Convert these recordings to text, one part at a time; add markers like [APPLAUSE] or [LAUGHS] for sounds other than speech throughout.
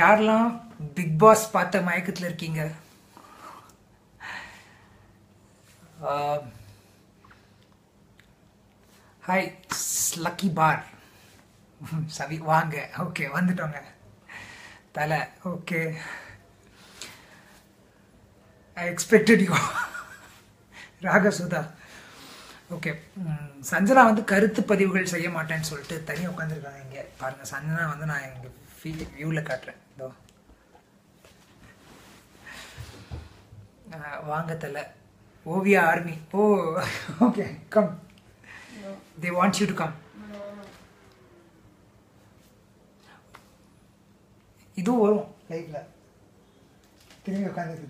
யாரெல்லாம் big pass பார்த்த மயக்கத்தில் இருக்கீங்க? ஹாய் லக்கி பார் சவி வாங்க. ஓகே வந்துட்டோங்க. தலை okay I expected you Ragasudha. Okay Sanjana வந்து கருத்து பதிவுகள் செய்ய மாட்டேன்னு சொல்லிட்டு தனியாக உட்காந்துருக்காங்க இங்கே. பாருங்கள் சஞ்சனா வந்து நான் எங்கள் ஃபீ வியூவில் காட்டுறேன். இதோ. வாங்க தலை Oviya army. Oh okay come they want you to come இதுவும் வரும். லைவ்ல திரும்பி உட்காந்து.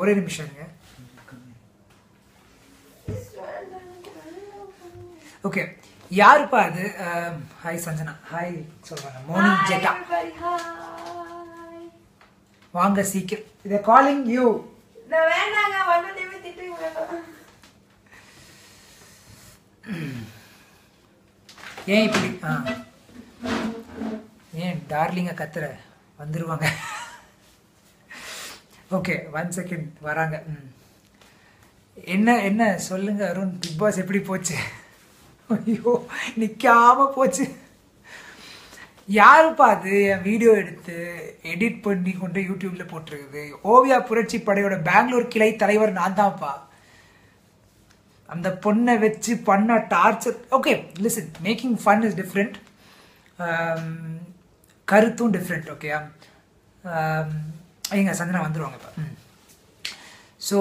ஒரே நிமிஷங்க ஓகே யாருப்பா அது? ஹாய் சஞ்சனா. ஹாய் சொல்றாங்க. மார்னிங் Hi, ஜெட்டா. வாங்க சீக்கிரம். இதை காலிங் யூ ஏன் இப்படி? ஆ. ஏன் டார்லிங்க கத்துற? வந்துருவாங்க. ஓகே ஒன் செகண்ட் வராங்க. என்ன என்ன? சொல்லுங்க அருண். பிக் பாஸ் எப்படி போச்சு? ஐயோ நிற்காம போச்சு. யாருப்பா அது? என் வீடியோ எடுத்து எடிட் பண்ணி கொண்டு யூடியூப்ல போட்டிருக்குது. ஓவியா புரட்சி படையோட பெங்களூர் கிளை தலைவர் நான் தான்ப்பா. அந்த பொண்ணை வச்சு பண்ண torture okay listen making fun is different கருத்தும் டிஃப்ரெண்ட் ஓகே எங்க சந்தனா வந்துடுவாங்க இப்போ. ஸோ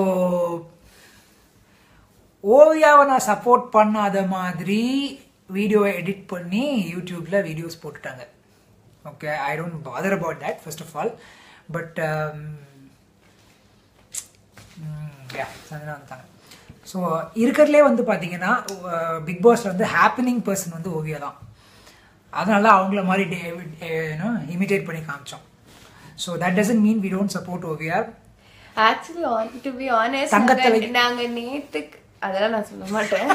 ஓவியாவை நான் சப்போர்ட் பண்ணாத மாதிரி வீடியோவை எடிட் பண்ணி யூடியூப்ல வீடியோஸ் போட்டுட்டாங்க. Okay I don't bother about that first of all but Santhana so இருக்கிறதுலே வந்து பார்த்தீங்கன்னா பிக் பாஸ்ல வந்து ஹாப்பனிங் பர்சன் வந்து ஓவியா தான். அதனால அவங்கள மாதிரி இமிடேட் பண்ணி காமிச்சோம். So that doesn't mean we don't support Oviya. Actually to be honest தங்கத்தலை. நாங்க நேத்துக்கு அதெல்லாம் நான் சொல்ல மாட்டேன்.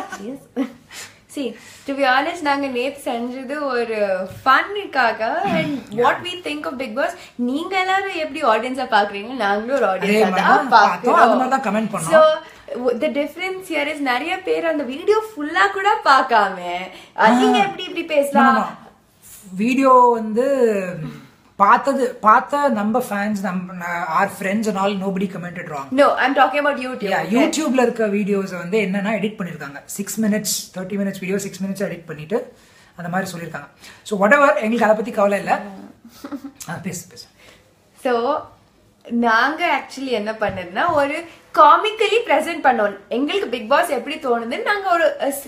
சி டு பி ஆனஸ்ட் நாங்க நேத்து செஞ்சது ஒரு ஃபன்னுக்காக and what we think of Bigg Boss நீங்க எல்லாரும் எப்படி ஆடியன்ஸா பாக்குறீங்க நாங்களும் ஒரு ஆடியன்ஸா தான் பாக்குறோம். So the difference here is நிறைய பேர் அந்த வீடியோ ஃபுல்லா கூட பார்க்காம நீங்க எப்படி இப்படி பேசலாம்? வீடியோ வந்து பார்த்தது பார்த்த நம்ம ஃபேன்ஸ் நம்ம our friends and all nobody commented wrong no I'm talking about YouTube யூடியூப்ல இருக்க வீடியோஸ் வந்து என்னன்னா எடிட் பண்ணிருக்காங்க. Six minutes thirty minutes video six minutes edit பண்ணிட்டு அந்த மாதிரி சொல்லியிருக்காங்க ஸோ வாட் எவர் எங்களுக்கு அதை பத்தி கவலை இல்லை. [LAUGHS] பேசு பேசு. ஸோ நாங்க ஆக்சுவலி என்ன பண்ணதுன்னா ஒரு காமிக்கலி பிரசன்ட் பண்ணோம். எங்களுக்கு பிக் பாஸ் எப்படி தோணுதுன்னு நாங்க ஒரு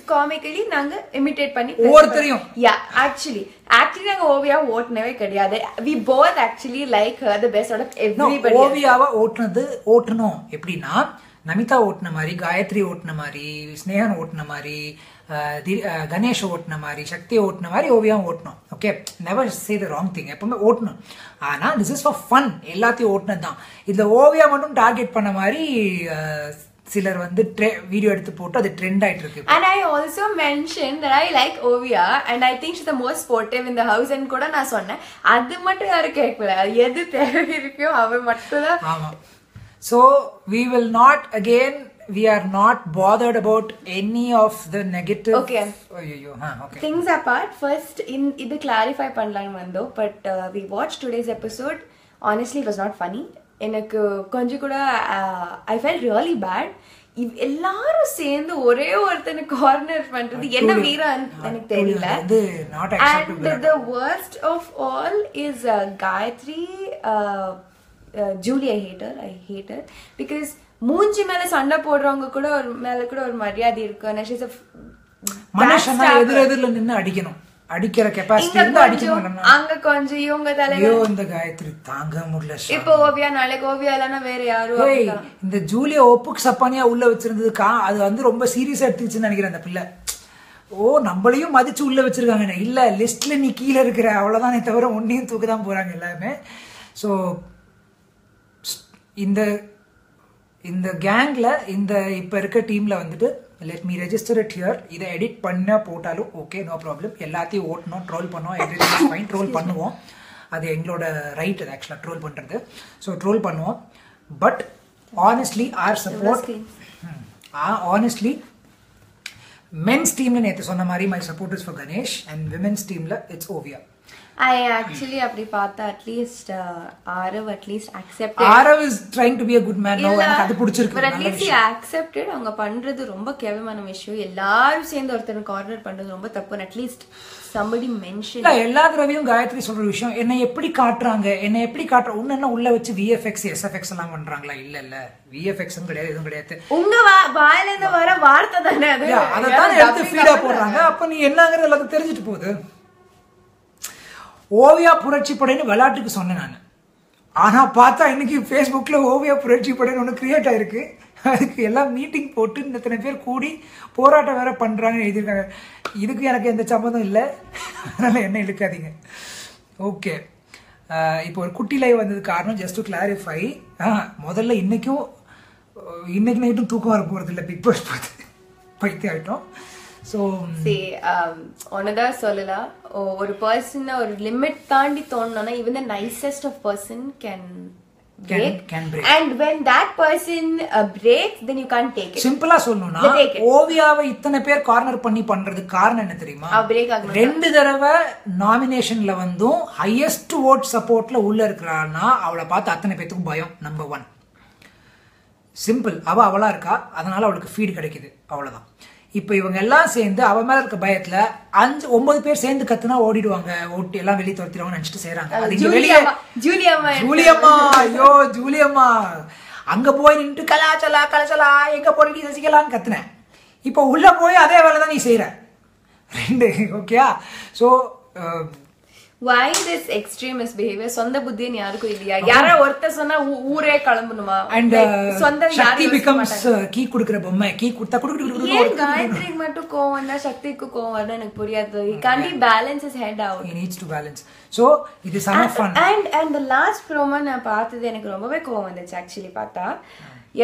காமிக்கலி நாங்க இமிடேட் பண்ணி ஒவ்வொருத்தரையும். யா ஆக்சுவலி ஆக்சுவலி நாங்க ஓவியா ஓட்டுனவே கிடையாது. We both actually like the best of everybody ஓவியாவை ஓட்டுனது ஓட்டணும் எப்படின்னா நமிதா ஓட்டுன மாதிரி காயத்ரி ஓட்டுன மாதிரி ஸ்னேகன் ஓட்டுன மாதிரி கணேஷ் ஓட்டுன மாதிரி சக்தி ஓட்டுன மாதிரி ஓவியாவும் ஓட்டணும் okay never say the wrong thing எப்பவுமே ஓட்டணும் ஆனா திஸ் இஸ் ஃபார் ஃபன் எல்லாத்தையும் ஓட்டுனது தான் இதுல ஓவியா மட்டும் டார்கெட் பண்ண மாதிரி சிலர் வந்து வீடியோ எடுத்து போட்டு அது ட்ரெண்ட் ஆயிட்டு இருக்கு I also mentioned that I like Ovia and I think she's the most sportive in the house and கூட நான் சொன்னேன். அது மட்டும் யாரும் கேட்கல எது தேவை இருக்கோ அவ மட்டும் தான் ஆமா. So we will not again we are not bothered about any of the negative. Okay. ஐயோ ஆ okay things apart first in இது கிளாரிஃபை பண்ணலாம்னு வந்தோம் but we watch today's episode honestly was not funny எனக்கு கொஞ்சம் கூட ஐ ஃபெல் ரியலி பேட் எல்லாரும் சேர்ந்து ஒரே ஒருத்தனை கார்னர் பண்றது என்ன. வீரம் எனக்கு தெரியல and the worst of all is Gayathri Julie I hater I hater because மூஞ்சி மேல சண்டை போடுறவங்க கூட ஒரு மேல கூட ஒரு மரியாதை இருக்கு மனுஷனா. எதிர் எதிரில நின்னு அடிக்கணும் அடிக்கிற இருந்து அடிக்கணும் அங்க கொஞ்சம் இவங்க ஐயோ தலைவர் இந்த காயத்ரி தாங்க முடியல. இப்ப ஓவியா நாளைக்கு ஓவியா இல்லைன்னா வேற யாரும். இந்த ஜூலியா ஒப்புக்கு சப்பானியா உள்ள வச்சிருந்தது கா அது வந்து ரொம்ப சீரியஸா எடுத்துச்சுன்னு நினைக்கிறேன் அந்த பிள்ளை ஓ நம்மளையும் மதிச்சு உள்ள வச்சிருக்காங்க இல்ல லிஸ்ட்ல நீ கீழே இருக்கிற அவ்வளவுதானே தவிர ஒன்னையும் தூக்க தான் போறாங்க எல்லாருமே ஸோ இந்த இந்த கேங்ல இந்த இப்ப இருக்க டீம்ல வந்துட்டு let me register it here இதை எடிட் பண்ண போட்டாலும் ஓகே நோ ப்ராப்ளம் எல்லாத்தையும் ஓட்டணும் ட்ரோல் பண்ணோம் எவ்ரி ஃபைன் ட்ரோல் பண்ணுவோம். அது எங்களோட ரைட் அது ஆக்சுவலாக ட்ரோல் பண்ணுறது ஸோ ட்ரோல் பண்ணுவோம். But honestly our support honestly men's டீம்ல நேற்று சொன்ன மாதிரி my support is for Ganesh and women's டீம்ல இட்ஸ் ஓவியா ஐ ஆக்சுவலி அப்படி பார்த்தா at least Aarav at least accept Aarav is trying to be a good man no எனக்கு அது பிடிச்சிருக்கு. பட் அட்லீஸ்ட் அக்செப்டட் அவங்க பண்றது ரொம்ப கேவலமான விஷயம். எல்லாரும் சேர்ந்து ஒருத்தர் கார்னர் பண்றது ரொம்ப தப்பு அட்லீஸ்ட் சம்படி மென்ஷன் இல்ல எல்லா தடவையும் காயத்ரி சொல்ற விஷயம் என்னை எப்படி காட்டுறாங்க? என்னை எப்படி காட்டுற ஒன்னு உள்ள வச்சு விஎஃப்எக்ஸ் எஸ்எஃப்எக்ஸ் எல்லாம் பண்றாங்களா? இல்ல இல்ல. விஎஃப்எக்ஸ் கிடையாது எதுவும் கிடையாது. உங்க வாயில இருந்து வர வார்த்தை தானே அது? அதை தான் எடுத்து ஃபீடா போடுறாங்க. அப்ப நீ என்னங்கிறது எல்லாத்துக்கும் தெரிஞ்சுட்டு போகுது. ஓவியா புரட்சி படைன்னு விளையாட்டுக்கு சொன்னேன் நான். ஆனால் பார்த்தா இன்னைக்கு ஃபேஸ்புக்கில் ஓவியா புரட்சி படைன்னு ஒன்று கிரியேட் ஆயிருக்கு. அதுக்கு எல்லாம் மீட்டிங் போட்டு இத்தனை பேர் கூடி போராட்டம் வேற பண்றாங்கன்னு எழுதியிருக்காங்க. இதுக்கு எனக்கு எந்த சம்மந்தம் இல்லை. அதனால் என்ன இழுக்காதீங்க. ஓகே இப்போ ஒரு குட்டி லைவ் வந்தது காரணம் ஜஸ்ட் டு கிளாரிஃபை முதல்ல இன்னைக்கும் இன்றைக்கு இன்னைக்கு நைட்டும் தூக்கம் வர போகிறது இல்லை பிக் பாஸ் பார்த்து. பைத்தியம் ஆகிட்டோம் ஸோ சரி ஒன்னதான் சொல்லலாம். ஒரு பர்சன் ஒரு லிமிட் தாண்டி தோணுனா இவன் the nicest of person can சிம்பிளா சொல்லணும்னா. ஓவியாவை இத்தனை பேர் கார்னர் பண்ணி பண்றதுக்கு காரணம் என்ன தெரியுமா? ரெண்டு தடவை நாமினேஷன்ல வந்தும் ஹையஸ்ட் ஓட் சப்போர்ட்ல உள்ள இருக்கிறான்னா அவளை பார்த்து அத்தனை பேத்துக்கும் பயம் நம்பர் ஒன் சிம்பிள் அவ அவளா இருக்கா? அதனால அவளுக்கு ஃபீடு கிடைக்குது. அவ்வளவுதான். இப்போ இவங்க எல்லாம் சேர்ந்து அவ மேல இருக்க பயத்துல அஞ்சு ஒன்பது பேர் சேர்ந்து கத்துனா ஓடிடுவாங்க. ஓட்டி எல்லாம் வெளியே துரத்திடுவாங்க நினைச்சிட்டு இங்க வெளியே ஜூலியம்மா ஜூலியம்மா ஐயோ ஜூலியம்மா. அங்க போய் நின்று கலாச்சலா கலாச்சலா எங்க போறீங்க சசிகலான்னு கத்துனேன். இப்போ உள்ள போய் அதே வேலை தான் நீ செய்யற ரெண்டு ஓகேயா so why this extremist behavior? சொந்த புத்தின்னு யாருக்கும் இல்லையா? யாரா ஒருத்தர் சொன்னா ஊரே கிளம்பணுமா? அண்ட் Like, சொந்தம் சக்தி பிகம்ஸ் மாட்டாங்க. கீ கொடுக்குற பொம்மை. கீ கொடுத்தா குடு குடு குடு ஏன் காயத்ரிக்கு மட்டும் கோவம் வந்தா சக்திக்கு கோவம் வருது எனக்கு புரியாது. காண்டி balance is head out he needs to balance. So இது சம fun and and the last promo நான் பார்த்தது எனக்கு ரொம்பவே கோவம் வந்துச்சு ஆக்சுவலி பார்த்தா.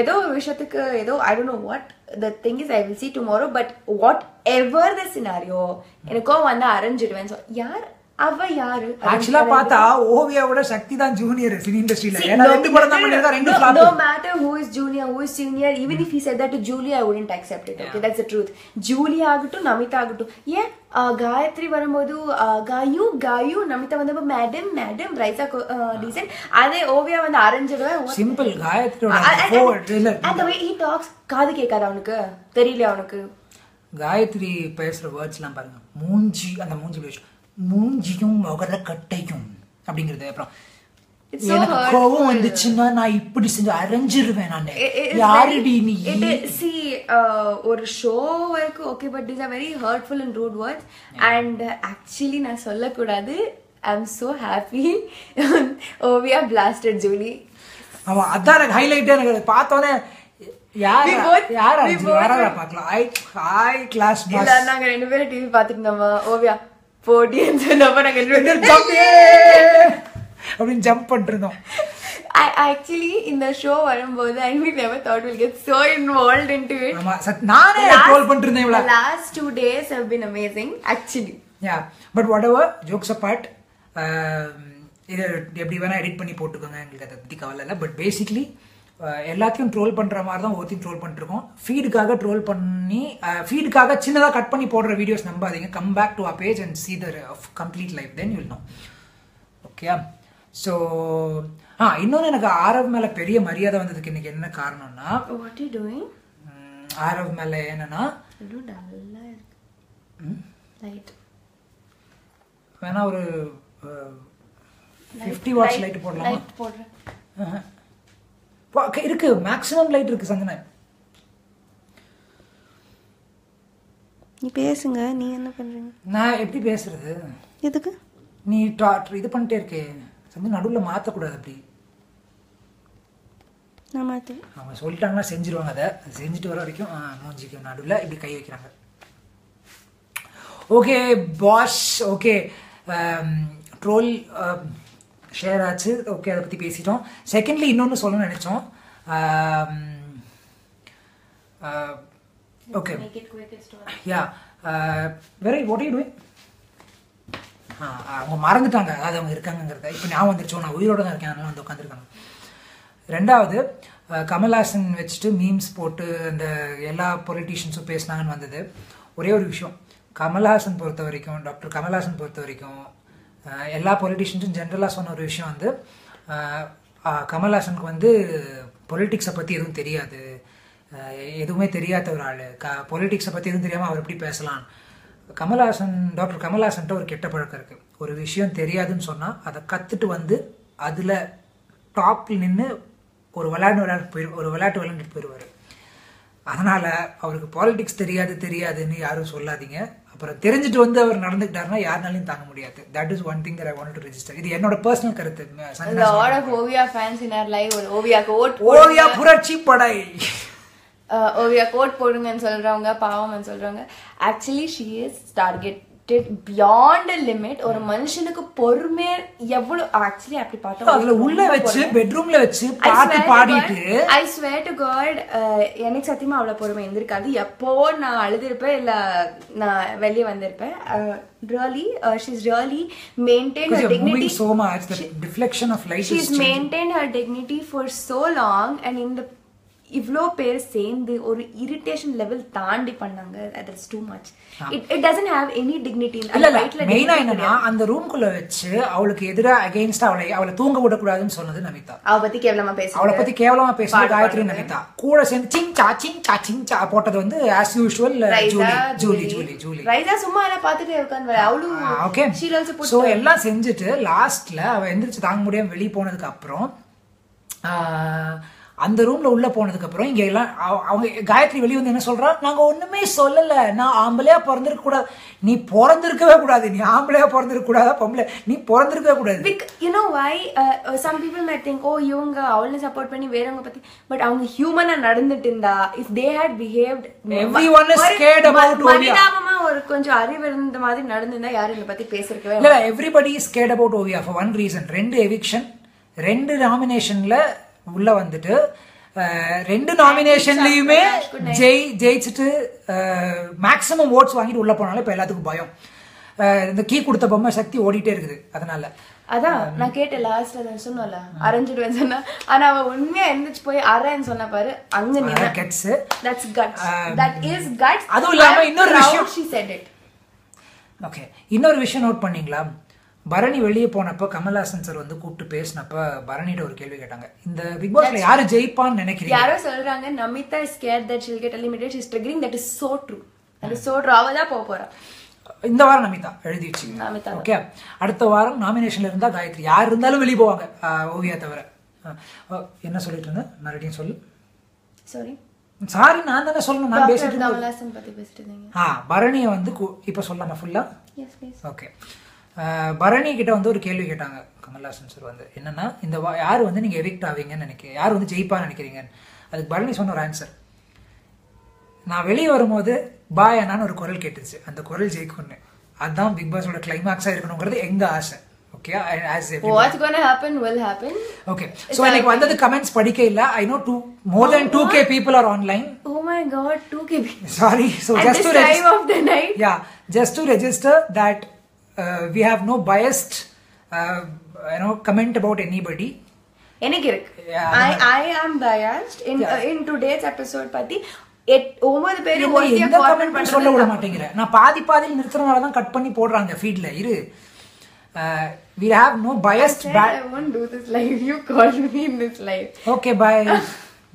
ஏதோ ஒரு விஷயத்துக்கு ஏதோ I don't know what the thing is I will see tomorrow but whatever the scenario எனக்கு வந்தா அரைஞ்சிடுவேன் So, யார் அவ யாரு? ஆக்சுவலா பார்த்தா ஓவியாவோட சக்தி தான் ஜூனியர் சினி இண்டஸ்ட்ரியில ஏன்னா ரெண்டு படம் தான் பண்ணிருக்கா ரெண்டு flop. no matter who is junior who is senior even if he said that to Julia I wouldn't accept it. Okay that's the truth. Julia ஆகட்டும் நமிதா ஆகட்டும். ஏன் காயத்ரி வரும்போது காயு காயு நமிதா வந்தப்போ மேடம் மேடம் ரைசா டீசென்ட் அதே ஓவியா வந்து அரைஞ்சிடுவேன் simple and the way he talks காது கேட்காது அவனுக்கு? தெரியல அவனுக்கு? காயத்ரி பேசுற வேர்ட்ஸ் எல்லாம் பாருங்க. மூஞ்சி அந்த மூஞ்சி பேசு மூஞ்சியும் முகர கட்டையும் அப்படிங்கிறது. அப்புறம் எனக்கு. கோவம் வந்துச்சுன்னா நான் இப்படி செஞ்சு அரைஞ்சிருவேன் நானு. யாருடி நீ? see, uh, ஒரு ஷோ வரைக்கும் okay but these are very hurtful and rude words. And actually நான் சொல்லக்கூடாது. I am so happy. [LAUGHS] Oviya blasted Julie அவன் அதான் எனக்கு ஹைலைட்டே எனக்கு பார்த்தோன்னே யார் யார் பார்க்கலாம். ஐ ஹை கிளாஸ் இல்ல நாங்க ரெண்டு பேரும் டிவி பாத்துட்டு இருந்தோமா? ஓவியா போட்டின்னு சொன்னப்ப நாங்க [LAUGHS] ரெண்டு பேரும். அப்படின்னு ஜம்ப் பண்ணிட்டு இருந்தோம் ஆக்சுவலி இந்த ஷோ வரும்போது I mean never thought will get so involve into it ஆமா சத்- நானே ட்ரோல் பண்ணிட்டு இருந்தேன் இவ்வளவு. Last two days have been amazing actually yeah but whatever jokes apart இது எப்படி வேணா எடிட் பண்ணி போட்டுக்கோங்க எங்களுக்கு அதை கவலை இல்லை. பட் பேசிக்லி எல்லாத்தையும் ட்ரோல் பண்ணுற மாதிரி தான் ஒருத்தையும் ட்ரோல் பண்ணிருக்கோம் ஃபீடுக்காக ட்ரோல் பண்ணி ஃபீடுக்காக சின்னதாக கட் பண்ணி போடுற வீடியோஸ் நம்பாதீங்க. Come back to a page and see the complete life then you'll know okay so ah இன்னொன்று எனக்கு ஆரவ் மேலே பெரிய மரியாதை வந்ததுக்கு இன்னைக்கு என்ன காரணம்னா ஆரவ் மேலே என்னன்னா வேணா ஒரு ஃபிஃப்டி வாட்ஸ் லைட் போடலாமா? போடுறேன். இருக்கு. மேக்ஸிமம் லைட் இருக்கு சந்தன. நீ பேசுங்க. நீ என்ன பண்றீங்க? நான் எப்படி பேசுறது? எதுக்கு? நீ இது பண்ணிட்டே இருக்கே. சந்தன நடுவில் மாற்றக்கூடாது அப்படி. நான் மாத்தி. அவங்க சொல்லிட்டாங்கன்னா செஞ்சிருவாங்க அதை. செஞ்சுட்டு வர வரைக்கும் மூஞ்சிக்கு நடுவில் இப்படி கை வைக்கிறாங்க. Okay boss okay troll share ஆச்சு. ஓகே அதை பற்றி பேசிட்டோம். செகண்ட்லி இன்னொன்று சொல்லணும்னு நினச்சோம். story. Yeah very what you doing அவங்க மறந்துட்டாங்க. அதாவது அவங்க இருக்காங்கங்கிறத. இப்போ ஞாபகம் வந்துருச்சோ. நான் உயிரோட தான் இருக்கேன். அதனால வந்து உட்காந்துருக்காங்க ரெண்டாவது கமல்ஹாசன் வச்சுட்டு மீம்ஸ் போட்டு அந்த எல்லா பொலிட்டீஷியன்ஸும் பேசினாங்கன்னு வந்தது. ஒரே ஒரு விஷயம். கமல்ஹாசன் பொறுத்த வரைக்கும் டாக்டர் கமல்ஹாசன் பொறுத்த வரைக்கும் எல்லா பொலிட்டிஷியன்ஸும் ஜென்ரலாக சொன்ன ஒரு விஷயம் வந்து கமல்ஹாசனுக்கு வந்து பொலிட்டிக்ஸை பற்றி எதுவும் தெரியாது. எதுவுமே தெரியாத ஒரு ஆள். க பொலிட்டிக்ஸை பற்றி எதுவும் தெரியாமல் அவர் எப்படி பேசலாம்? கமல்ஹாசன் டாக்டர் கமல்ஹாசன்ட்ட ஒரு கெட்ட பழக்கம் இருக்குது ஒரு விஷயம் தெரியாதுன்னு சொன்னால் அதை கற்றுட்டு வந்து அதில் டாப்பில் நின்று ஒரு விளையாட்டு விளையாட்டு போயிரு ஒரு விளையாட்டு விளையாண்டுட்டு போயிடுவார் அதனால் அவருக்கு பாலிடிக்ஸ் தெரியாது தெரியாதுன்னு யாரும் சொல்லாதீங்க. அப்புறம் தெரிஞ்சுட்டு வந்து அவர் நடந்துக்கிட்டாருன்னா யாருனாலையும் தாங்க முடியாது. That is one thing I want to register இது என்னோட பர்சனல் கருத்து. lot of Ovia fans in our live ஒரு ஓவியாக்கு ஓட் ஓவியா புரட்சி படை. ஓவியா கோட் போடுங்கன்னு சொல்றவங்க பாவம்னு சொல்றவங்க. Actually she is targeted beyond limit ஒரு மனுஷனுக்கு பொறுமையா எவ்வளவு ஆக்சுவலி அப்படி பார்த்தா அதுல உள்ள வச்சு பெட்ரூம்ல வச்சு பாட்டு பாடிட்டு ஐ ஸ்வேர் டு காட் எனக்கு சத்தியமா அவ்வளவு பொறுமை இருந்திருக்காது. எப்போ நான் அழுதுருப்பேன் இல்ல நான் வெளியே வந்திருப்பேன் really she's really maintain because her dignity. so much the deflection of light she's maintained her dignity for so long and in the இவ்ளோ பேர் சேர்ந்து ஒரு இரிட்டேஷன் லெவல் தாண்டி பண்ணாங்க. That's too much it it doesn't have any dignity இல்ல இல்ல. மெயினா என்னன்னா அந்த ரூம்குள்ள வச்சு அவளுக்கு எதிரா அகைன்ஸ்ட் அவளை அவளை தூங்க விடக்கூடாதுன்னு சொன்னது நமிதா. அவ பத்தி கேவலமா பேசுறாங்க அவளை பத்தி கேவலமா பேசுறது காயத்ரி. நமிதா. கூட சேர்ந்து சிங் சா சிங் சா சிங் சா போட்டது வந்து ஆஸ் யூஷுவல் ஜூலி ஜூலி ஜூலி. ஜூலி ரைசா சும்மா எல்லாம் பாத்துட்டு உட்காந்து அவளும் ஓகே ஸோ எல்லாம் செஞ்சுட்டு லாஸ்ட்ல அவ எந்திரிச்சு தாங்க முடியாம வெளியே போனதுக்கு அப்புறம் ஆஹ், அந்த ரூம்ல உள்ள போனதுக்கு அப்புறம் இங்க எல்லாம் அவ- அவங்க காயத்ரி வெளியே வந்து என்ன சொல்றா? நாங்க ஒண்ணுமே சொல்லல. நான் ஆம்பளையா பிறந்திருக்க கூடாது. நீ பிறந்திருக்கவே கூடாது. நீ ஆம்பளையா பிறந்திருக்க கூடாதா பொம்பளை. நீ பிறந்திருக்கவே கூடாது. Uh, uh, some people might think oh இவங்க அவளை சப்போர்ட் பண்ணி வேறவங்க பத்தி. பட் அவங்க ஹியூமனா நடந்துட்டு இருந்தா if they had behaved Everyone is scared about Ovia. மனிதாபமா ஒரு கொஞ்சம் அறிவு இருந்த மாதிரி நடந்திருந்தா யாரும் இதை பத்தி பேசிருக்கவே இல்ல everybody is gate about Oviya for one reason ரெண்டு எவிக்ஷன் ரெண்டு நாமினேஷன்ல உள்ள வந்துட்டு ரெண்டு நாமினேஷன்லயுமே ஜெய் ஜெயிச்சுட்டு மேக்ஸிமம் ஓட்ஸ் வாங்கிட்டு உள்ள போனாலும் இப்ப எல்லாத்துக்கும் பயம். இந்த கீ கொடுத்த பொம்மை சக்தி ஓடிட்டே இருக்குது அதனால. அதான் நான் கேட்டேன் லாஸ்ட்ல சொன்னல அரைஞ்சிடுவேன் சொன்னா. ஆனா அவ உண்மையா எந்திரிச்சு போய் அரைன்னு சொன்ன பாரு அங்க நீ gets that's guts that is guts அதுவும் இல்லாம இன்னொரு விஷயம். she said it. ஓகே இன்னொரு விஷயம் நோட் பண்ணீங்களா? பரணி வெளியே போனப்ப கமல்ஹாசன் சார் வந்து கூப்பிட்டு பேசினப்ப பரணிட்ட ஒரு கேள்வி கேட்டாங்க. இந்த பிக் பாஸ்ல யாரு ஜெயிப்பான்னு நினைக்கிறீங்க? யாரோ சொல்றாங்க Namitha is scare that she'll get eliminate is triggering that is so true அது சோ ட்ரூ அவ தான் போக போறா. இந்த வாரம் நமிதா எழுதி வச்சுங்க நமிதா. ஓகே அடுத்த வாரம் நாமினேஷன்ல இருந்தா காயத்ரி. யார் இருந்தாலும் வெளியே போவாங்க. ஓவியா தவிர. என்ன சொல்லிட்டு இருந்தேன்? மறுபடியும் சொல்லு. சாரி சாரி நான் தானே சொல்லணும். நான் பேசிட்டு இருந்தேன். கமலாசன் பத்தி பேசிட்டு இருந்தீங்க. ஆ பரணியை வந்து இப்ப சொல்லாமா ஃபுல்லா ஓகே பரணி கிட்ட வந்து ஒரு கேள்வி கேட்டாங்க கமல்ஹாசன் சார் வந்து. என்னன்னா இந்த யார் வந்து நீங்க எவிக்ட் ஆவீங்கன்னு நினைக்கிறீங்க? யார் வந்து ஜெயிப்பான்னு நினைக்கிறீங்க அதுக்கு பரணி சொன்ன ஒரு ஆன்சர் நான் வெளியே வரும்போது பாய் அண்ணான்னு ஒரு குரல் கேட்டுச்சு. அந்த குரல் ஜெயிக்கும்னு. அதுதான் பிக் பாஸோட கிளைமாக்ஸா இருக்கணுங்கிறது எங்க ஆசை. Okay as what's gonna happen will happen okay so எனக்கு வந்தது கமெண்ட்ஸ் படிக்க இல்ல. I know two more than two K people are online oh my god 2 sorry just to yeah just to register that uh, we have no biased uh, you know comment about anybody. எனக்கு இருக்கு. Yeah, ஐ ஐ ஆம் biased. In Yeah. in today's episode பத்தி எட் ஒன்பது பேர் இல்ல, ஒருத்தியா எந்த comment comment சொல்ல விட பண்றது மாட்டேங்கிறேன் நான் பாதி பாதியில் நிறுத்துறதுனால தான் கட் பண்ணி போடுறாங்க ஃபீட்ல இரு. We have no biased I said I won't do this live. You called me in this live. Okay bye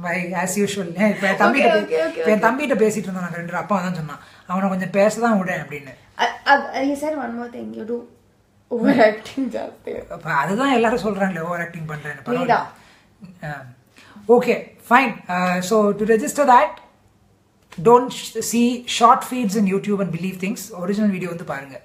bye as usual இப்போ என் தம்பிகிட்ட என் தம்பிகிட்ட பேசிட்டு இருந்தோம் நாங்கள் ரெண்டு அப்பா தான் சொன்னான். அவனை கொஞ்சம் பேச தான் விட அப்படின்னு. I, I, he said one more thing. You do overacting ஜாஸ்தி அப்ப அதுதான் எல்லாரும் சொல்றாங்களே ஓவர் ஆக்டிங் பண்றேன்னு நீதா. Okay fine so to register that don't see short feeds in YouTube and believe things original video வந்து பாருங்க.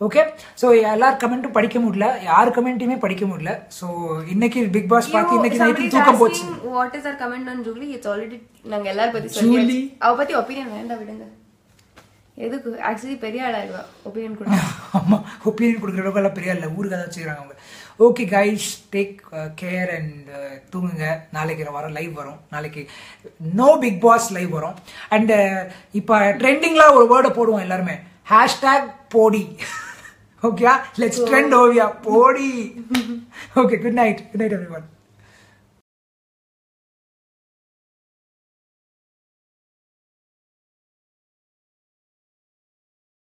ஓகே ஸோ எல்லார் கமெண்ட்டும் படிக்க முடியல. யார் கமெண்ட்டையுமே படிக்க முடியல. ஸோ இன்னைக்கு பிக் பாஸ் பார்த்து இன்னைக்கு நைட்டு தூக்கம் போச்சு. What is our comment on Julie it's already நாங்க எல்லாரும் ஜூலி. சொல்லி அவ பத்தி ஒப்பீனியன் வேண்டாம் விடுங்க. எதுக்கு? ஆக்சுவலி பெரிய ஆளாயிருவா ஒப்பீனியன் கொடுங்க ஆமா ஒப்பீனியன் கொடுக்குற அளவுக்கு எல்லாம் பெரிய இல்லை. ஊருக்கு அதை வச்சுக்கிறாங்க அவங்க. Okay guys take care and தூங்குங்க. நாளைக்கு வரும் லைவ் வரும். நாளைக்கு நோ பிக் பாஸ் லைவ் வரும். அண்ட் இப்போ ட்ரெண்டிங்லாம் ஒரு வேர்டை போடுவோம் எல்லாருமே. Hashtag Bodi. Okay let's trend Oviya. Bodi. Okay good night good night everyone